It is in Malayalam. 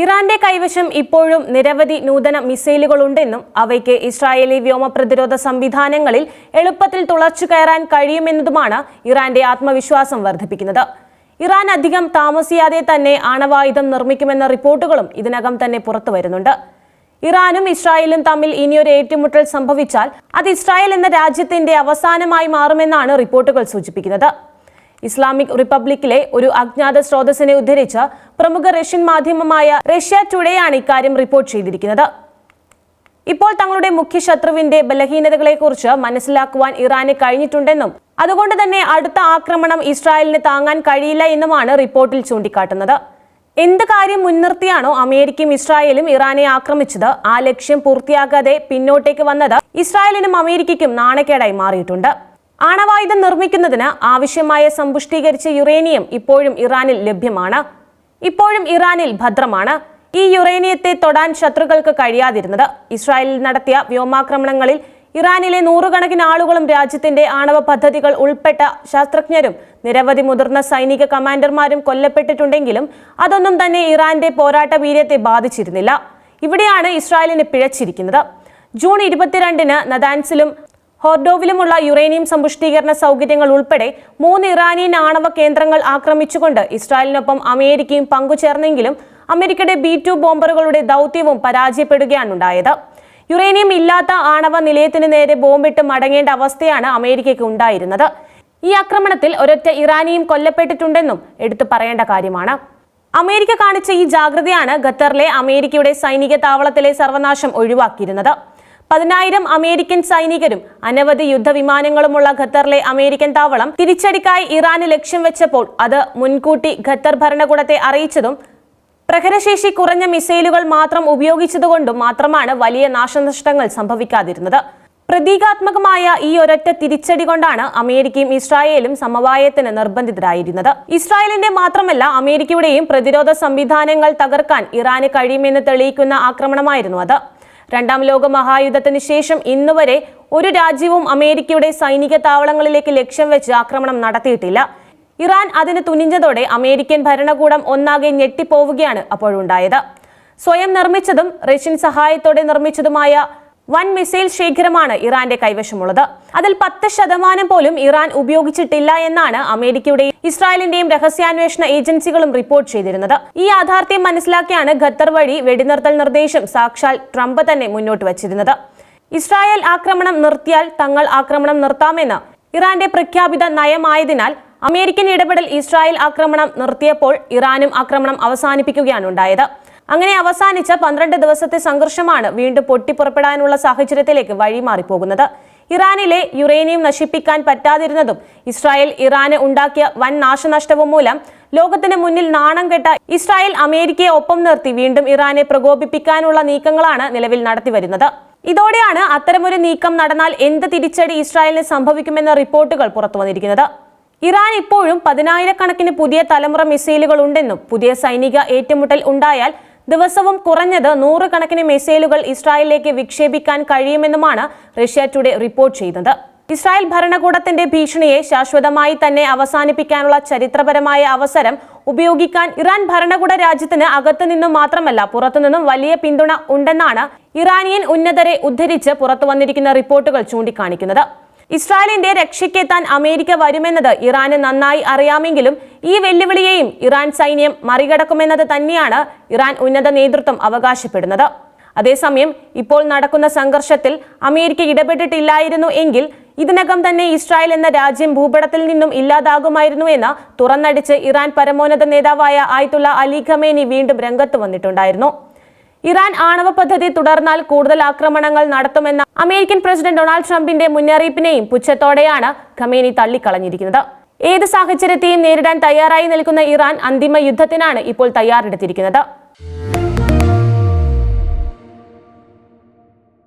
ഇറാന്റെ കൈവശം ഇപ്പോഴും നിരവധി നൂതന മിസൈലുകളുണ്ടെന്നും അവയ്ക്ക് ഇസ്രായേലി വ്യോമ പ്രതിരോധ സംവിധാനങ്ങളിൽ എളുപ്പത്തിൽ തുളച്ചു കയറാൻ കഴിയുമെന്നതുമാണ് ഇറാന്റെ ആത്മവിശ്വാസം വർദ്ധിപ്പിക്കുന്നത്. ഇറാൻ അധികം താമസിയാതെ തന്നെ ആണവായുധം നിർമ്മിക്കുമെന്ന റിപ്പോർട്ടുകളും ഇതിനകം തന്നെ പുറത്തു വരുന്നുണ്ട്. ഇറാനും ഇസ്രായേലും തമ്മിൽ ഇനിയൊരു ഏറ്റുമുട്ടൽ സംഭവിച്ചാൽ അത് ഇസ്രായേൽ എന്ന രാജ്യത്തിന്റെ അവസാനമായി മാറുമെന്നാണ് റിപ്പോർട്ടുകൾ സൂചിപ്പിക്കുന്നത്. ഇസ്ലാമിക് റിപ്പബ്ലിക്കിലെ ഒരു അജ്ഞാത സ്രോതസ്സിനെ ഉദ്ധരിച്ച് പ്രമുഖ റഷ്യൻ മാധ്യമമായ റഷ്യ ടുഡേ ആണ് ഇക്കാര്യം റിപ്പോർട്ട് ചെയ്തിരിക്കുന്നത്. ഇപ്പോൾ തങ്ങളുടെ മുഖ്യ ശത്രുവിന്റെ ബലഹീനതകളെക്കുറിച്ച് മനസ്സിലാക്കുവാൻ ഇറാന് കഴിഞ്ഞിട്ടുണ്ടെന്നും അതുകൊണ്ട് തന്നെ അടുത്ത ആക്രമണം ഇസ്രായേലിന് താങ്ങാൻ കഴിയില്ല എന്നുമാണ് റിപ്പോർട്ടിൽ ചൂണ്ടിക്കാട്ടുന്നത്. എന്ത് കാര്യം മുൻനിർത്തിയാണോ അമേരിക്കയും ഇസ്രായേലും ഇറാനെ ആക്രമിച്ചത് ആ ലക്ഷ്യം പൂർത്തിയാക്കാതെ പിന്നോട്ടേക്ക് വന്നത് ഇസ്രായേലിനും അമേരിക്കയ്ക്കും നാണക്കേടായി മാറിയിട്ടുണ്ട്. ആണവായുധം നിർമ്മിക്കുന്നതിന് ആവശ്യമായ സമ്പുഷ്ടീകരിച്ച യുറേനിയം ഇപ്പോഴും ഇറാനിൽ ലഭ്യമാണ്. ഇപ്പോഴും ഇറാനിൽ ഭദ്രമാണ്. ഈ യുറേനിയത്തെ തൊടാൻ ശത്രുക്കൾക്ക് കഴിയാതിരുന്നത്. ഇസ്രായേലിൽ നടത്തിയ വ്യോമാക്രമണങ്ങളിൽ ഇറാനിലെ നൂറുകണക്കിന് ആളുകളും രാജ്യത്തിന്റെ ആണവ പദ്ധതികൾ ഉൾപ്പെട്ട ശാസ്ത്രജ്ഞരും നിരവധി മുതിർന്ന സൈനിക കമാൻഡർമാരും കൊല്ലപ്പെട്ടിട്ടുണ്ടെങ്കിലും അതൊന്നും തന്നെ ഇറാന്റെ പോരാട്ട വീര്യത്തെ ബാധിച്ചിരുന്നില്ല. ഇവിടെയാണ് ഇസ്രായേലിന് പിഴച്ചിരിക്കുന്നത്. ജൂൺ ഇരുപത്തിരണ്ടിന് നദാൻസിലും ഹോർഡോവിലുമുള്ള യുറേനിയം സമ്പുഷ്ടീകരണ സൗകര്യങ്ങൾ ഉൾപ്പെടെ മൂന്ന് ഇറാനിയൻ ആണവ കേന്ദ്രങ്ങൾ ആക്രമിച്ചുകൊണ്ട് ഇസ്രായേലിനൊപ്പം അമേരിക്കയും പങ്കുചേർന്നെങ്കിലും അമേരിക്കയുടെ ബി ടു ബോംബറുകളുടെ ദൗത്യവും പരാജയപ്പെടുകയാണുണ്ടായത് യുറേനിയം ഇല്ലാത്ത ആണവ നിലയത്തിന് നേരെ ബോംബിട്ട് മടങ്ങേണ്ട അവസ്ഥയാണ് അമേരിക്കയ്ക്ക് ഉണ്ടായിരുന്നത്. ഈ ആക്രമണത്തിൽ ഒരൊറ്റ ഇറാനിയും കൊല്ലപ്പെട്ടിട്ടുണ്ടെന്നും എടുത്തു പറയേണ്ട കാര്യമാണ്. അമേരിക്ക കാണിച്ച ഈ ജാഗ്രതയാണ് ഖത്തറിലെ അമേരിക്കയുടെ സൈനിക താവളത്തിലെ സർവനാശം ഒഴിവാക്കിയിരുന്നത്. പതിനായിരം അമേരിക്കൻ സൈനികരും അനവധി യുദ്ധവിമാനങ്ങളുമുള്ള ഖത്തറിലെ അമേരിക്കൻ താവളം തിരിച്ചടിക്കായി ഇറാന് ലക്ഷ്യം വെച്ചപ്പോൾ അത് മുൻകൂട്ടി ഖത്തർ ഭരണകൂടത്തെ അറിയിച്ചതും പ്രഹരശേഷി കുറഞ്ഞ മിസൈലുകൾ മാത്രം ഉപയോഗിച്ചതുകൊണ്ടും മാത്രമാണ് വലിയ നാശനഷ്ടങ്ങൾ സംഭവിക്കാതിരുന്നത്. പ്രതീകാത്മകമായ ഈ ഒരൊറ്റ തിരിച്ചടി കൊണ്ടാണ് അമേരിക്കയും ഇസ്രായേലും സമവായത്തിന് നിർബന്ധിതരായിരുന്നത്. ഇസ്രായേലിന്റെ മാത്രമല്ല അമേരിക്കയുടെയും പ്രതിരോധ സംവിധാനങ്ങൾ തകർക്കാൻ ഇറാന് കഴിയുമെന്ന് തെളിയിക്കുന്ന ആക്രമണമായിരുന്നു അത്. രണ്ടാം ലോക മഹായുദ്ധത്തിന് ശേഷം ഇന്നുവരെ ഒരു രാജ്യവും അമേരിക്കയുടെ സൈനിക താവളങ്ങളിലേക്ക് ലക്ഷ്യം വെച്ച് ആക്രമണം നടത്തിയിട്ടില്ല. ഇറാൻ അതിന് തുനിഞ്ഞതോടെ അമേരിക്കൻ ഭരണകൂടം ഒന്നാകെ ഞെട്ടിപ്പോവുകയാണ് അപ്പോഴുണ്ടായത്. സ്വയം നിർമ്മിച്ചതും റഷ്യൻ സഹായത്തോടെ നിർമ്മിച്ചതുമായ വൻ മിസൈൽ ശേഖരമാണ് ഇറാന്റെ കൈവശമുള്ളത്. അതിൽ പത്ത് ശതമാനം പോലും ഇറാൻ ഉപയോഗിച്ചിട്ടില്ല എന്നാണ് അമേരിക്കയുടെയും ഇസ്രായേലിന്റെയും രഹസ്യാന്വേഷണ ഏജൻസികളും റിപ്പോർട്ട് ചെയ്തിരുന്നത്. ഈ യാഥാർത്ഥ്യം മനസ്സിലാക്കിയാണ് ഖത്തർ വഴി വെടിനിർത്തൽ നിർദ്ദേശം സാക്ഷാൽ ട്രംപ് തന്നെ മുന്നോട്ട് വച്ചിരുന്നത്. ഇസ്രായേൽ ആക്രമണം നിർത്തിയാൽ തങ്ങൾ ആക്രമണം നിർത്താമെന്ന് ഇറാന്റെ പ്രഖ്യാപിത നയമായതിനാൽ അമേരിക്കൻ ഇടപെടൽ ഇസ്രായേൽ ആക്രമണം നിർത്തിയപ്പോൾ ഇറാനും ആക്രമണം അവസാനിപ്പിക്കുകയാണ് ഉണ്ടായത്. അങ്ങനെ അവസാനിച്ച പന്ത്രണ്ട് ദിവസത്തെ സംഘർഷമാണ് വീണ്ടും പൊട്ടിപ്പുറപ്പെടാനുള്ള സാഹചര്യത്തിലേക്ക് വഴിമാറിപ്പോകുന്നത്. ഇറാനിലെ യുറേനിയം നശിപ്പിക്കാൻ പറ്റാതിരുന്നതും ഇസ്രായേൽ ഇറാന് ഉണ്ടാക്കിയ വൻ നാശനഷ്ടവും മൂലം ലോകത്തിന് മുന്നിൽ നാണം കെട്ട ഇസ്രായേൽ അമേരിക്കയെ ഒപ്പം നിർത്തി വീണ്ടും ഇറാനെ പ്രകോപിപ്പിക്കാനുള്ള നീക്കങ്ങളാണ് നിലവിൽ നടത്തിവരുന്നത്. ഇതോടെയാണ് അത്തരമൊരു നീക്കം നടന്നാൽ എന്ത് തിരിച്ചടി ഇസ്രായേലിന് സംഭവിക്കുമെന്ന റിപ്പോർട്ടുകൾ പുറത്തുവന്നിരിക്കുന്നത്. ഇറാൻ ഇപ്പോഴും പതിനായിരക്കണക്കിന് പുതിയ തലമുറ മിസൈലുകൾ ഉണ്ടെന്നും പുതിയ സൈനിക ഏറ്റുമുട്ടൽ ഉണ്ടായാൽ ദിവസവും കുറഞ്ഞത് നൂറുകണക്കിന് മിസൈലുകൾ ഇസ്രായേലിലേക്ക് വിക്ഷേപിക്കാൻ കഴിയുമെന്നുമാണ് റഷ്യ ടുഡേ റിപ്പോർട്ട് ചെയ്യുന്നത് ഇസ്രായേൽ ഭരണകൂടത്തിന്റെ ഭീഷണിയെ ശാശ്വതമായി തന്നെ അവസാനിപ്പിക്കാനുള്ള ചരിത്രപരമായ അവസരം ഉപയോഗിക്കാൻ ഇറാൻ ഭരണകൂട രാജ്യത്തിന് അകത്തുനിന്നും മാത്രമല്ല പുറത്തുനിന്നും വലിയ പിന്തുണ ഉണ്ടെന്നാണ് ഇറാനിയൻ ഉന്നതരെ ഉദ്ധരിച്ച് പുറത്തുവന്നിരിക്കുന്ന റിപ്പോർട്ടുകൾ ചൂണ്ടിക്കാണിക്കുന്നത്. ഇസ്രായേലിന്റെ രക്ഷയ്ക്കെത്താൻ അമേരിക്ക വരുമെന്നത് ഇറാന് നന്നായി അറിയാമെങ്കിലും ഈ വെല്ലുവിളിയെയും ഇറാൻ സൈന്യം മറികടക്കുമെന്നത് തന്നെയാണ് ഇറാൻ ഉന്നത നേതൃത്വം അവകാശപ്പെടുന്നത്. അതേസമയം ഇപ്പോൾ നടക്കുന്ന സംഘർഷത്തിൽ അമേരിക്ക ഇടപെട്ടിട്ടില്ലായിരുന്നു എങ്കിൽ ഇതിനകം തന്നെ ഇസ്രായേൽ എന്ന രാജ്യം ഭൂപടത്തിൽ നിന്നും ഇല്ലാതാകുമായിരുന്നു എന്ന് തുറന്നടിച്ച് ഇറാൻ പരമോന്നത നേതാവായ ആയിത്തുള്ള അലി ഖമേനി വീണ്ടും രംഗത്ത് വന്നിട്ടുണ്ടായിരുന്നു. ഇറാൻ ആണവ പദ്ധതി തുടർന്നാൽ കൂടുതൽ ആക്രമണങ്ങൾ നടത്തുമെന്ന അമേരിക്കൻ പ്രസിഡന്റ് ഡൊണാൾഡ് ട്രംപിന്റെ മുന്നറിയിപ്പിനെയും പുച്ഛത്തോടെയാണ് ഖമേനി തള്ളിക്കളഞ്ഞിരിക്കുന്നത്. ഏത് സാഹചര്യത്തെയും നേരിടാൻ തയ്യാറായി നിൽക്കുന്ന ഇറാൻ അന്തിമ യുദ്ധത്തിനാണ് ഇപ്പോൾ തയ്യാറെടുത്തിരിക്കുന്നത്.